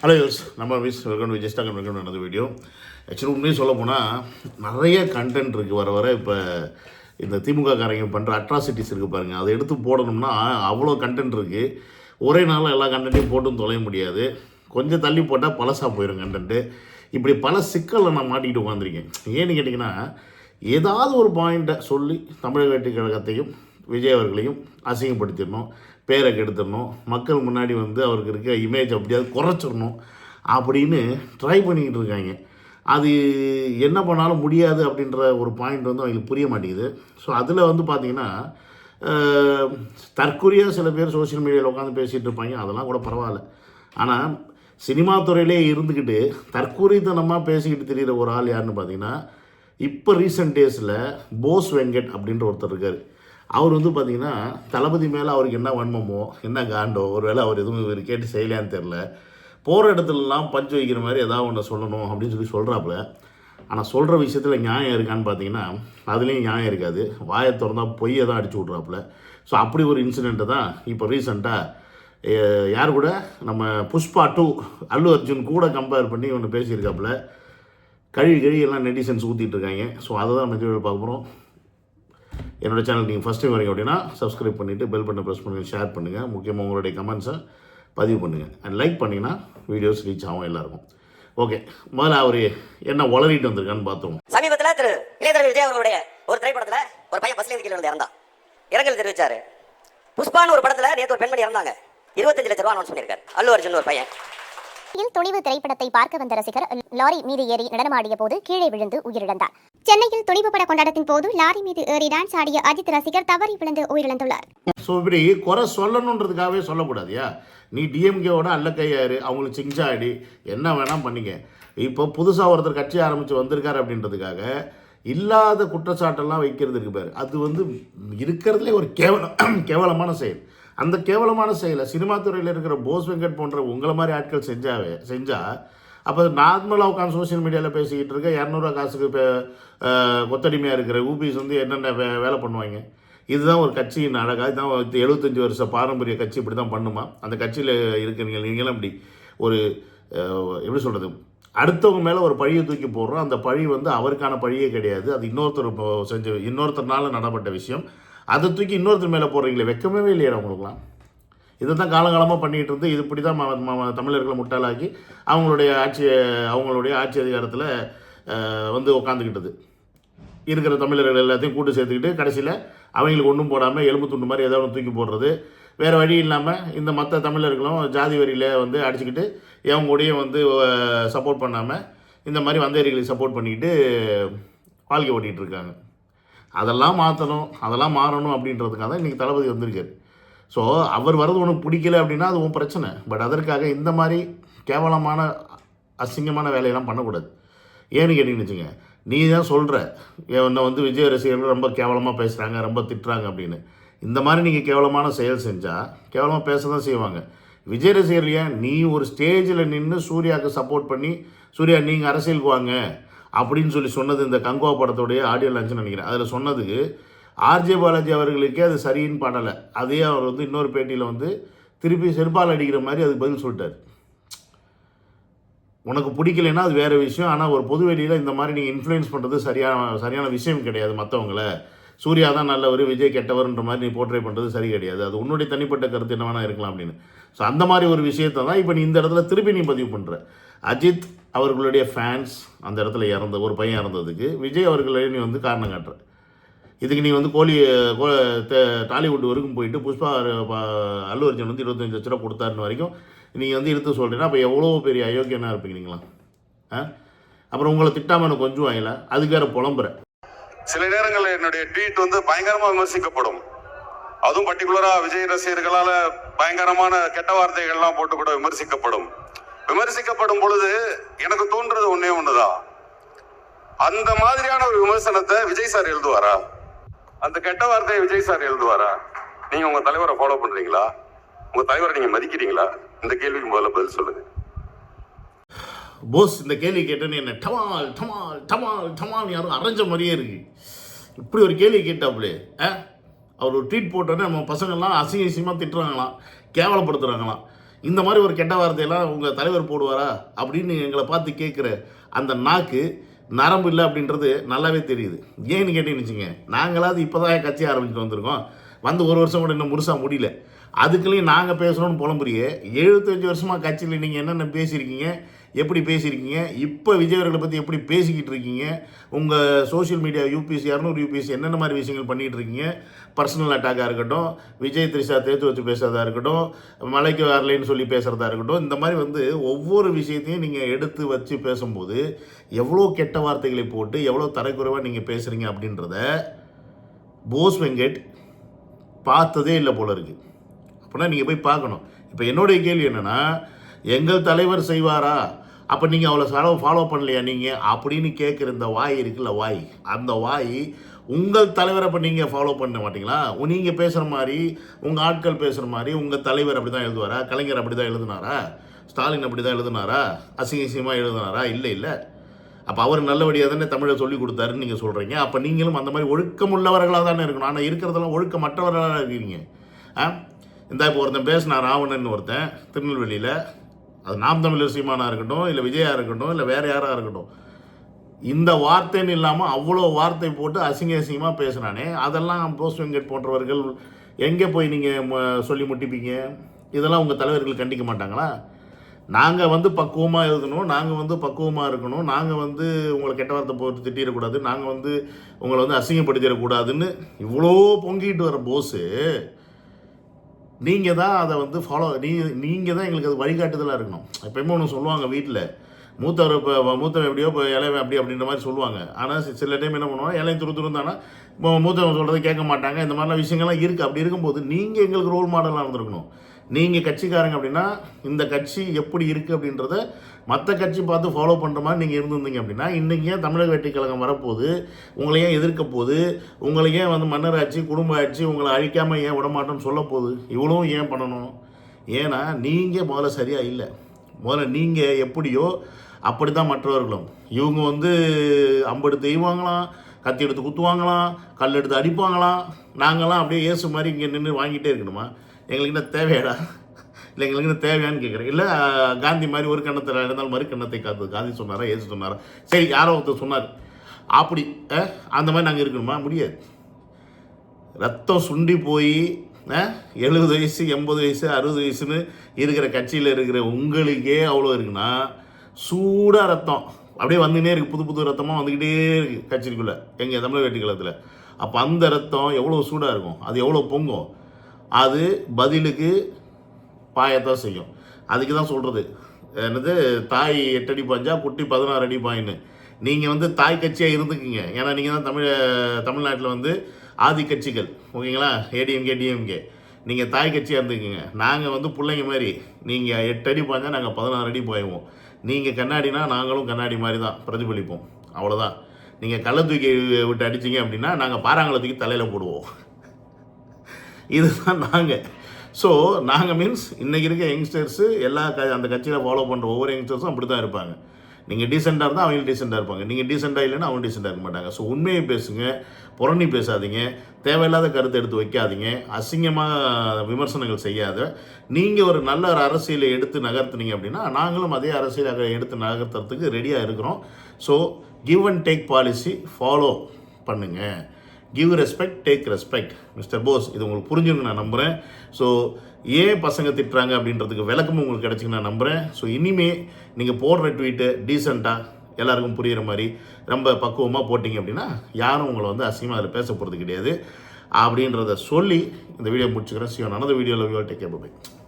Hello யூஸ் நம்ம மிஸ் வெல்கம் டு விஜய் வெல்கம் நடந்த வீடியோ ஆக்சுவலி உண்மையே சொல்ல போனால் நிறைய கண்டென்ட் இருக்குது வர வர இப்போ இந்த திமுக காரங்க பண்ணுற அட்ராசிட்டிஸ் இருக்குது பாருங்கள் அதை எடுத்து போடணும்னா அவ்வளோ கண்டென்ட் இருக்குது ஒரே நாளில் எல்லா கண்டென்ட்டையும் போட்டும் தொலைய முடியாது. கொஞ்சம் தள்ளி போட்டால் பழசாக போயிடும் கண்டென்ட்டு இப்படி பல சிக்கலில் நான் மாட்டிக்கிட்டு உட்காந்துருக்கேன் ஏன்னு கேட்டிங்கன்னா ஏதாவது ஒரு பாயிண்ட்டை சொல்லி தமிழக வெற்றி கழகத்தையும் விஜய் அவர்களையும் அசிங்கப்படுத்திடணும் பேரை கெடுத்துடணும் மக்கள் முன்னாடி வந்து அவருக்கு இருக்க இமேஜ் அப்படியாவது குறைச்சிடணும் அப்படின்னு ட்ரை பண்ணிக்கிட்டு இருக்காங்க. அது என்ன பண்ணாலும் முடியாது அப்படின்ற ஒரு பாயிண்ட் வந்து அவங்களுக்கு புரிய மாட்டேங்குது. ஸோ அதில் வந்து பார்த்திங்கன்னா தற்கொலையாக சில பேர் சோஷியல் மீடியாவில் உட்காந்து பேசிகிட்டு இருப்பாங்க. அதெல்லாம் கூட பரவாயில்ல. ஆனால் சினிமா துறையிலே இருந்துக்கிட்டு தற்கூரித்தனமாக பேசிக்கிட்டு தெரிகிற ஒரு ஆள் யாருன்னு பார்த்தீங்கன்னா இப்போ ரீசெண்ட் டேஸில் போஸ் வெங்கட் அப்படின்ற ஒருத்தர் இருக்கார். அவர் வந்து பார்த்தீங்கன்னா தளபதி மேலே அவருக்கு என்ன வன்மமோ என்ன காண்டோ ஒருவேளை அவர் எதுவும் இவர் கேட்டு செய்யலையான்னு தெரில போகிற இடத்துலலாம் பஞ்சு வைக்கிற மாதிரி ஏதாவது ஒன்று சொல்லணும் அப்படின்னு சொல்லி சொல்கிறாப்புல ஆனால் சொல்கிற விஷயத்தில் நியாயம் இருக்கான்னு பார்த்தீங்கன்னா அதுலேயும் நியாயம் இருக்காது. வாயை திறந்தா பொய்யை தான் அடிச்சு விட்றாப்புல. ஸோ அப்படி ஒரு இன்சிடெண்ட்டை தான் இப்போ ரீசண்டாக யார் கூட? நம்ம புஷ்பா டூ அல்லு அர்ஜுன் கூட கம்பேர் பண்ணி ஒன்று பேசியிருக்காப்புல. கழுவி கழுவி எல்லாம் நெட்டிசன்ஸ் ஊற்றிட்டு இருக்காங்க. ஸோ அதை தான் நம்ம பார்க்க போகிறோம் என்னோட சேனல் நீங்கள் ஃபஸ்ட் டைம் வரீங்க அப்படின்னா சப்ஸ்கிரைப் பண்ணிவிட்டு பெல் பட்டனை ப்ரெஸ் பண்ணுங்கள் ஷேர் பண்ணுங்கள் முக்கியமாக உங்களுடைய கமெண்ட்ஸை பதிவு பண்ணுங்கள் அண்ட் லைக் பண்ணிங்கன்னா வீடியோஸ் ரீச் ஆகும் எல்லாருக்கும். ஓகே முதல்ல அவர் என்ன உளறிட்டு வந்திருக்கான்னு பார்த்தோம் சமீபத்தில் திரு இளையதளபதி விஜய் அவர்களுடைய ஒரு திரைப்படத்தில் ஒரு பையன் பஸ்லேருந்து கீழே விழுந்து இறந்தான். இரங்கல் தெரிவித்தார் புஷ்பான்னு ஒரு படத்தில் நேற்று ஒரு பெண்மணி இறந்தாங்க. இருபத்தஞ்சு லட்ச ரூபா அனௌன்ஸ் பண்ணியிருக்காரு அல்லு அர்ஜுன் ஒரு பையன். சென்னையில் துணிவு திரைப்படத்தை பார்க்க வந்த ரசிகர் லாரி மீது ஏறி நடனமாடிய போது கீழே விழுந்து உயிரிழந்தார். சென்னையில் துணிவு பட கொண்டாட்டத்தின் போது லாரி மீது ஏறி டான்ஸ் ஆடிய அஜித் ரசிகர் தவறி விழுந்து உயிரிழந்துள்ளார். ஸோ இப்படி குறை சொல்லணுன்றதுக்காகவே சொல்லக்கூடாதுயா? நீ டிஎம்கேவோட அல்ல கையாரு அவங்களுக்கு சிங்சாடி என்ன வேணால் பண்ணிங்க. இப்போ புதுசாக ஒருத்தர் கட்சி ஆரம்பித்து வந்திருக்காரு அப்படின்றதுக்காக இல்லாத குற்றச்சாட்டெல்லாம் வைக்கிறது இருக்கு பாரு. அது வந்து இருக்கிறதுலே ஒரு கேவலம் கேவலமான செயல். அந்த கேவலமான செயலை சினிமா துறையில் இருக்கிற போஸ் வெங்கட் போன்ற உங்களை மாதிரி ஆட்கள் செஞ்சாவே செஞ்சால் அப்போ நார்மலாக உட்காந்து சோஷியல் மீடியாவில் பேசிக்கிட்டு இருக்க இரநூறுவா காசுக்கு இப்போ கொத்தடிமையாக இருக்கிற ஊபிஸ் வந்து என்னென்ன வே வேலை பண்ணுவாங்க? இதுதான் ஒரு கட்சியின் அழகா இதுதான் எழுபத்தஞ்சி வருஷ பாரம்பரிய கட்சி இப்படி தான் பண்ணுமா? அந்த கட்சியில் இருக்கிறீங்க நீங்களும் இப்படி ஒரு எப்படி சொல்கிறது அடுத்தவங்க மேலே ஒரு பழியை தூக்கி போடுறோம். அந்த பழி வந்து அவருக்கான பழியே கிடையாது. அது இன்னொருத்தர் செஞ்ச இன்னொருத்தர்னால நடப்பட்ட விஷயம். அதை தூக்கி இன்னொருத்தர் மேலே போடுறீங்களே வெக்கமே இல்லையா உங்களுக்குலாம் இதை தான் காலகாலமாக பண்ணிகிட்டு இருந்து இது இப்படி தான் தமிழர்களை முட்டாளாக்கி அவங்களுடைய ஆட்சி அவங்களுடைய ஆட்சி அதிகாரத்தில் வந்து உட்காந்துக்கிட்டது இருக்கிற தமிழர்கள் எல்லாத்தையும் கூட்டு சேர்த்துக்கிட்டு கடைசியில் அவங்களுக்கு ஒன்றும் போடாமல் எலும்பு துண்டு மாதிரி ஏதோ ஒன்று தூக்கி போடுறது. வேறு வழி இல்லாமல் இந்த மற்ற தமிழர்களும் ஜாதி வரியில் வந்து அடிச்சுக்கிட்டு அவங்களுடைய வந்து சப்போர்ட் பண்ணாமல் இந்த மாதிரி வந்தேரிகளுக்கு சப்போர்ட் பண்ணிக்கிட்டு வாழ்க்கை ஓட்டிகிட்டு இருக்காங்க. அதெல்லாம் மாற்றணும் அதெல்லாம் மாறணும் அப்படின்றதுக்காக தான் இன்றைக்கி தளபதி வந்திருக்காரு. ஸோ அவர் வர்றது உனக்கு பிடிக்கல அப்படின்னா அது உன் பிரச்சனை. பட் அதற்காக இந்த மாதிரி கேவலமான அசிங்கமான வேலையெல்லாம் பண்ணக்கூடாது. ஏன்னு கேட்டிங்கன்னு வச்சுங்க நீ தான் சொல்கிற என்னை வந்து விஜய் ரசிகர்கள் ரொம்ப கேவலமாக பேசுகிறாங்க ரொம்ப திட்டுறாங்க அப்படின்னு. இந்த மாதிரி நீங்கள் கேவலமான செயல் செஞ்சால் கேவலமாக பேச தான் செய்வாங்க. விஜய் ரசிகர் ஏன் நீ ஒரு ஸ்டேஜில் நின்று சூர்யாவுக்கு சப்போர்ட் பண்ணி சூர்யா நீங்கள் அரசியலுக்கு வாங்க. அப்படின்னு சொல்லி சொன்னது இந்த கங்குவா படத்துடைய ஆடியோ லான்ச்னு நினைக்கிறேன். அதில் சொன்னதுக்கு ஆர்ஜே பாலாஜி அவர்களுக்கே அது சரின்னு பாடலை அதே அவர் வந்து இன்னொரு பேட்டியில் வந்து திருப்பி செருப்பால் அடிக்கிற மாதிரி அதுக்கு பதில் சொல்லிட்டார். உனக்கு பிடிக்கலைன்னா அது வேறு விஷயம். ஆனால் ஒரு பொது வெளியில் இந்த மாதிரி நீங்கள் இன்ஃப்ளூயன்ஸ் பண்ணுறது சரியான சரியான விஷயம் கிடையாது மற்றவங்கள சூர்யா தான் நல்லவர் விஜய் கெட்டவர்ன்ற மாதிரி நீ போர்ட்ரே பண்ணுறது சரி கிடையாது. அது உன்னுடைய தனிப்பட்ட கருத்து என்ன வேணால் இருக்கலாம் அப்படின்னு. ஸோ அந்த மாதிரி ஒரு விஷயத்தை தான் இப்போ நீ இந்த இடத்துல திருப்பி நீ பதிவு பண்ணுற அஜித் அவர்களுடைய ஃபேன்ஸ் அந்த இடத்துல இறந்த ஒரு பையன் இறந்ததுக்கு விஜய் அவர்களை நீ வந்து காரணம் காட்டுற. இதுக்கு நீ வந்து கோழி கோ- டாலிவுட் வரைக்கும் போயிட்டு புஷ்பா அல்லு அர்ஜுன் வந்து இருபத்தஞ்சி லட்ச ரூபா கொடுத்தாருன்னு வரைக்கும் நீங்கள் வந்து எடுத்து சொல்கிறீங்கன்னா அப்போ எவ்வளோ பெரிய அயோக்கியனாக இருப்பீங்க நீங்களா? ஆ? அப்புறம் உங்களை திட்டாமல் எனக்கு கொஞ்சம் வாங்கல அதுக்கு வேற புலம்புற. சில நேரங்களில் என்னுடைய ட்வீட் வந்து பயங்கரமாக விமர்சிக்கப்படும். அதுவும் பர்டிகுலராக விஜய் ரசிகர்களால் பயங்கரமான கெட்ட வார்த்தைகள்லாம் போட்டு கூட விமர்சிக்கப்படும். விமர்சிக்கப்படும் பொழுது எனக்கு தோன்றது ஒன்னே ஒண்ணுதான் அந்த மாதிரியான ஒரு விமர்சனத்தை விஜய் சார் எழுதுவாரா? அந்த கெட்ட வார்த்தையை விஜய் சார் எழுதுவாரா? நீங்க உங்க தலைவரை ஃபாலோ பண்றீங்களா? உங்க தலைவரை நீங்க மதிக்கிறீங்களா? இந்த கேள்விக்கு முதல்ல பதில் சொல்லுங்க. போஸ் இந்த கேள்வி கேட்டேன்னு என்ன? டமால் டமால் டமால் டமால் யாரும் அரைஞ்ச மாதிரியே இருக்கு. இப்படி ஒரு கேள்வி கேட்டாப்புலே அவர் ஒரு ட்வீட் போட்டோன்னே நம்ம பசங்கள்லாம் அசிங்க அசிங்கமாக திட்டுறாங்களாம் கேவலப்படுத்துகிறாங்களாம் இந்த மாதிரி ஒரு கெட்ட வார்த்தையெல்லாம் உங்கள் தலைவர் போடுவாரா அப்படின்னு எங்களை பார்த்து கேட்குற அந்த நாக்கு நரம்பு இல்லை அப்படின்றது நல்லாவே தெரியுது. ஏன்னு கேட்டீங்கன்னு வச்சுங்க நாங்களாவது இப்போ தான் கட்சி ஆரம்பிச்சுட்டு வந்திருக்கோம். வந்து ஒரு வருஷம் கூட இன்னும் முழுசாக முடியல. அதுக்குள்ளேயும் நாங்கள் பேசணும்னு புலம்புறியே எழுபத்தஞ்சு வருஷமாக கட்சியில் நீங்கள் என்னென்ன பேசியிருக்கீங்க? எப்படி பேசியிருக்கீங்க? இப்போ விஜய் அவர்களை பற்றி எப்படி பேசிக்கிட்டு இருக்கீங்க? உங்கள் சோஷியல் மீடியா யூபிஎஸ் இரநூறு யூபிஎஸ்சி என்னென்ன மாதிரி விஷயங்கள் பண்ணிகிட்டு இருக்கீங்க? பர்சனல் அட்டாக்காக இருக்கட்டும் விஜய் த்ரிஷா தேர்த்து வச்சு பேசுகிறதா இருக்கட்டும் மலைக்கு வரலைன்னு சொல்லி பேசுகிறதா இருக்கட்டும் இந்த மாதிரி வந்து ஒவ்வொரு விஷயத்தையும் நீங்கள் எடுத்து வச்சு பேசும்போது எவ்வளோ கெட்ட வார்த்தைகளை போட்டு எவ்வளோ தரக்குறைவாக நீங்கள் பேசுகிறீங்க அப்படின்றத போஸ் வெங்கட் பார்த்ததே இல்லை போல இருக்குது அப்படின்னா நீங்கள் போய் பார்க்கணும். இப்போ என்னுடைய கேள்வி என்னென்னா எங்கள் தலைவர் செய்வாரா? அப்போ நீங்கள் அவ்வளோ செலவு ஃபாலோ பண்ணலையா நீங்கள் அப்படின்னு கேட்குற இந்த வாய் இருக்குல்ல வாய். அந்த வாய் உங்கள் தலைவரை அப்போ நீங்கள் ஃபாலோ பண்ண மாட்டீங்களா? நீங்கள் பேசுகிற மாதிரி உங்கள் ஆட்கள் பேசுகிற மாதிரி உங்கள் தலைவர் அப்படி தான் எழுதுவாரா? கலைஞர் அப்படி தான் எழுதுனாரா? ஸ்டாலின் அப்படி தான் எழுதுனாரா? அசிங்க அசிங்கமாக எழுதுனாரா? இல்லை இல்லை. அப்போ அவர் நல்லபடியாக தானே தமிழை சொல்லி கொடுத்தாருன்னு நீங்கள் சொல்கிறீங்க அப்போ நீங்களும் அந்த மாதிரி ஒழுக்கம் உள்ளவர்களாக தானே இருக்கணும். ஆனால் இருக்கிறதெல்லாம் ஒழுக்கமற்றவர்களாக இருக்கீங்க. ஆ? இந்த இப்போ ஒருத்தன் பேசினா ராவணன் ஒருத்தன் திருநெல்வேலியில். அது நாம் தமிழர் சீமானா இருக்கட்டும் இல்லை விஜயா இருக்கட்டும் இல்லை வேறு யாராக இருக்கட்டும். இந்த வார்த்தைன்னு இல்லாமல் அவ்வளோ வார்த்தை போட்டு அசிங்க அசிங்கமாக பேசுனானே. அதெல்லாம் போஸ் வெங்கட் போன்றவர்கள் எங்கே போய் நீங்கள் சொல்லி முட்டிப்பீங்க? இதெல்லாம் உங்கள் தலைவர்கள் கண்டிக்க மாட்டாங்களா? நாங்கள் வந்து பக்குவமாக எழுதணும் நாங்கள் வந்து பக்குவமாக இருக்கணும் நாங்கள் வந்து உங்களை கெட்ட வார்த்தை போட்டு திட்டிடக்கூடாது நாங்கள் வந்து உங்களை வந்து அசிங்கப்படுத்திடக்கூடாதுன்னு இவ்வளோ பொங்கிட்டு வர போஸு. நீங்கள் தான் அதை வந்து ஃபாலோ நீ நீங்கள் தான் எங்களுக்கு அது வழிகாட்டுதலாக இருக்கணும். எப்பயுமே ஒன்று சொல்லுவாங்க வீட்டில் மூத்தவர் இப்போ மூத்தவன் எப்படியோ இப்போ இளையவன் அப்படி அப்படின்ற மாதிரி சொல்லுவாங்க. ஆனால் சில டைம் என்ன பண்ணுவாங்க இளைய துரு துருந்தானா இப்போ மூத்தவன் சொல்கிறத கேட்க மாட்டாங்க இந்த மாதிரிலாம் விஷயங்கள்லாம் இருக்குது அப்படி இருக்கும்போது நீங்கள் எங்களுக்கு ரோல் மாடலாக இருந்திருக்கணும். நீங்கள் கட்சிக்காரங்க அப்படின்னா இந்த கட்சி எப்படி இருக்குது அப்படின்றத மற்ற கட்சி பார்த்து ஃபாலோ பண்ணுற மாதிரி நீங்கள் இருந்திருந்தீங்க அப்படின்னா இன்றைக்கி ஏன் தமிழக வெற்றி கழகம் வரப்போகுது? உங்களை ஏன் எதிர்க்க போகுது? உங்களை ஏன் வந்து மன்னர் ஆட்சி குடும்ப ஆட்சி உங்களை அழிக்காமல் ஏன் விடமாட்டோம்னு சொல்ல போகுது? இவ்வளவும் ஏன் பண்ணணும்? ஏன்னா நீங்கள் முதல்ல சரியாக இல்லை. முதல்ல நீங்கள் எப்படியோ அப்படி தான் மற்றவர்களும். இவங்க வந்து அம்பெடுத்து எய்வாங்களாம் கத்தி எடுத்து குத்துவாங்களாம் கல் எடுத்து அடிப்பாங்களாம். நாங்களாம் அப்படியே ஏசு மாதிரி இங்கே நின்று வாங்கிட்டே இருக்கணுமா? எங்களுக்கு என்ன தேவையாடா? இல்லை எங்களுக்கு என்ன தேவையான்னு கேட்குறேன். இல்லை காந்தி மாதிரி ஒரு கண்ணத்தில் இருந்தாலும் மறு கண்ணத்தை காத்து காந்தி சொன்னாரா ஏசு சொன்னாரா? சரி யாரோ ஒருத்தர் சொன்னார். அப்படி அந்த மாதிரி நாங்கள் இருக்கணுமா? முடியாது. ரத்தம் சுண்டி போய் எழுபது வயசு எண்பது வயசு அறுபது வயசுன்னு இருக்கிற கட்சியில் இருக்கிற உங்களுக்கே அவ்வளோ இருக்குன்னா சூடாக ரத்தம். அப்படியே வந்துகிட்டே இருக்குது புது புது ரத்தமாக வந்துக்கிட்டே இருக்குது கட்சிக்குள்ளே. எங்கள் தமிழக வெட்டி அப்போ அந்த ரத்தம் எவ்வளோ சூடாக இருக்கும்? அது எவ்வளோ பொங்கும்? அது பதிலுக்கு பாயத்தான் செய்யும். அதுக்கு தான் சொல்கிறது என்னது? தாய் எட்டடி பாஞ்சா குட்டி பதினாறு அடி பாயின்னு. நீங்கள் வந்து தாய் கட்சியாக இருந்துக்குங்க. ஏன்னா நீங்கள் தான் தமிழ் தமிழ்நாட்டில் வந்து ஆதி கட்சிகள். ஓகேங்களா? ஏடிஎம்கே டிஎம்கே. நீங்கள் தாய் கட்சியாக இருந்துக்குங்க. நாங்கள் வந்து பிள்ளைங்க மாதிரி நீங்கள் எட்டு அடி நாங்கள் பதினாறு அடி பாய்வோம். நீங்கள் கண்ணாடினா நாங்களும் கண்ணாடி மாதிரி தான் பிரதிபலிப்போம். அவ்வளோதான் நீங்கள் கள்ள தூக்கி விட்டு அடிச்சீங்க அப்படின்னா நாங்கள் பாறாங்களை தூக்கி தலையில் போடுவோம். இதுதான் நாங்கள் ஸோ நாங்கள் மீன்ஸ் இன்றைக்கி இருக்க யங்ஸ்டர்ஸு எல்லா க அந்த கட்சியில் ஃபாலோ பண்ணுற ஒவ்வொரு யங்ஸ்டர்ஸும் அப்படி தான் இருப்பாங்க. நீங்கள் டீசெண்டாக இருந்தால் அவங்க டீசெண்டாக இருப்பாங்க. நீங்கள் டீசெண்டாக இல்லைன்னா அவங்க டீசெண்டாக இருக்க மாட்டாங்க. ஸோ உண்மையை பேசுங்க புறணி பேசாதீங்க தேவையில்லாத கருத்தை எடுத்து வைக்காதீங்க அசிங்கமாக விமர்சனங்கள் செய்யாத. நீங்கள் ஒரு நல்ல ஒரு அரசியலை எடுத்து நகர்த்துனீங்க அப்படின்னா நாங்களும் அதே அரசியலை எடுத்து நகர்த்துறதுக்கு ரெடியாக இருக்கிறோம். So give and take policy follow பண்ணுங்கள் give respect take respect mister Bose இது உங்களுக்கு புரிஞ்சுங்க நான் நம்புகிறேன் ஸோ ஏன் பசங்க திட்டுறாங்க அப்படின்றதுக்கு விளக்கமும் உங்களுக்கு கிடச்சின்னு நான் நம்புகிறேன் ஸோ இனிமே நீங்கள் போடுற ட்வீட்டு டீசெண்டாக எல்லாருக்கும் புரிகிற மாதிரி ரொம்ப பக்குவமாக போட்டிங்க அப்படின்னா யாரும் உங்களை வந்து அசிங்கமாக அதில் பேச போகிறது கிடையாது. அப்படின்றத சொல்லி இந்த வீடியோ முடிச்சுக்கிறேன். சிவன் another வீடியோவில் டேக் கேப் பை